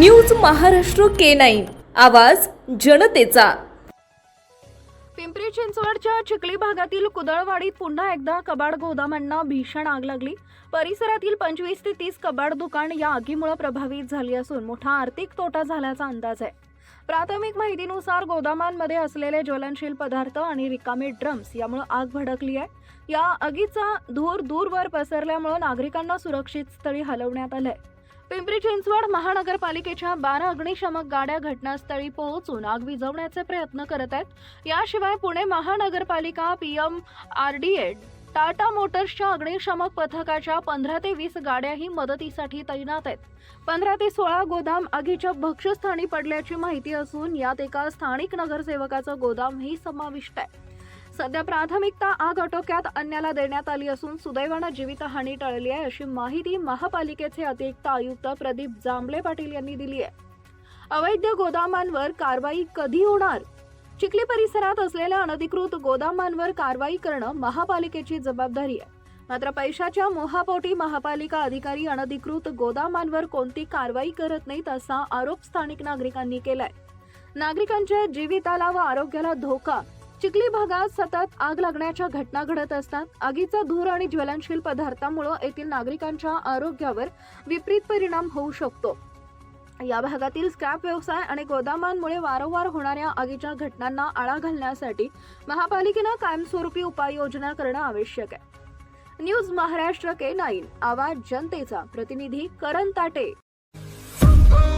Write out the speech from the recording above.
News Maharashtra K nine. आवाज जनतेचा. पिंपरी चिंचवडच्या चिखली भागातील कुदळवाडीत पुन्हा एकदा कबाड गोदामांना भीषण आग लागली. परिसरातील पंचवीस ते तीस कबाड दुकान या आगीमुळे प्रभावित झाली असून मोठा आर्थिक तोटा झाल्याचा अंदाज आहे. प्राथमिक माहितीनुसार गोदामांमध्ये असलेले ज्वलनशील पदार्थ आणि रिकामे ड्रम्स यामुळे आग भडकली आहे. या आगीचा धूर दूरवर पसरल्यामुळे नागरिकांना सुरक्षित स्थळी हलवण्यात आलंय. पिंपरी चिंचवड महानगरपालिकेच्या बारा अग्निशमक गाड्या घटनास्थळी पोहोचून आग विझवण्याचे प्रयत्न करत आहेत. याशिवाय पुणे महानगरपालिका पीएम एड टाटा मोटर्सच्या अग्निशमक पथकाच्या पंधरा ते वीस गाड्याही मदतीसाठी तैनात आहेत. पंधरा ते सोळा गोदाम आगीच्या भक्ष्यस्थानी पडल्याची माहिती असून यात एका स्थानिक नगरसेवकाचं गोदामही समाविष्ट आहे. सध्या प्राथमिकता आग आटोक्यात अन्याला देण्यात आली असून सुदैवानं जीवितहानी टळली आहे अशी माहिती महापालिकेचे अतिरिक्त आयुक्त प्रदीप जांभळे पाटील यांनी दिली आहे. अवैध गोदामांवर कारवाई कधी होणार? चिखली परिसरात असलेल्या अनधिकृत गोदामांवर कारवाई करणं महापालिकेची जबाबदारी आहे. मात्र पैशाच्या मोहापोटी महापालिका अधिकारी अनधिकृत गोदामांवर कोणती कारवाई करत नाहीत असा आरोप स्थानिक नागरिकांनी केलाय. नागरिकांच्या जीविताला व आरोग्याला धोका चिखली भागात सतत आग लागण्याच्या घटना घडत असतात. आगीचा धूर आणि ज्वलनशील पदार्थामुळे येथील नागरिकांच्या आरोग्यावर विपरीत परिणाम होऊ शकतो. या भागातील स्क्रॅप व्यवसाय आणि गोदामांमुळे वारंवार होणाऱ्या आगीच्या घटनांना आळा घालण्यासाठी महापालिकेनं कायमस्वरूपी उपाययोजना करणं आवश्यक आहे. न्यूज महाराष्ट्र के नाईन आवाज जनतेचा प्रतिनिधी करण ताटे.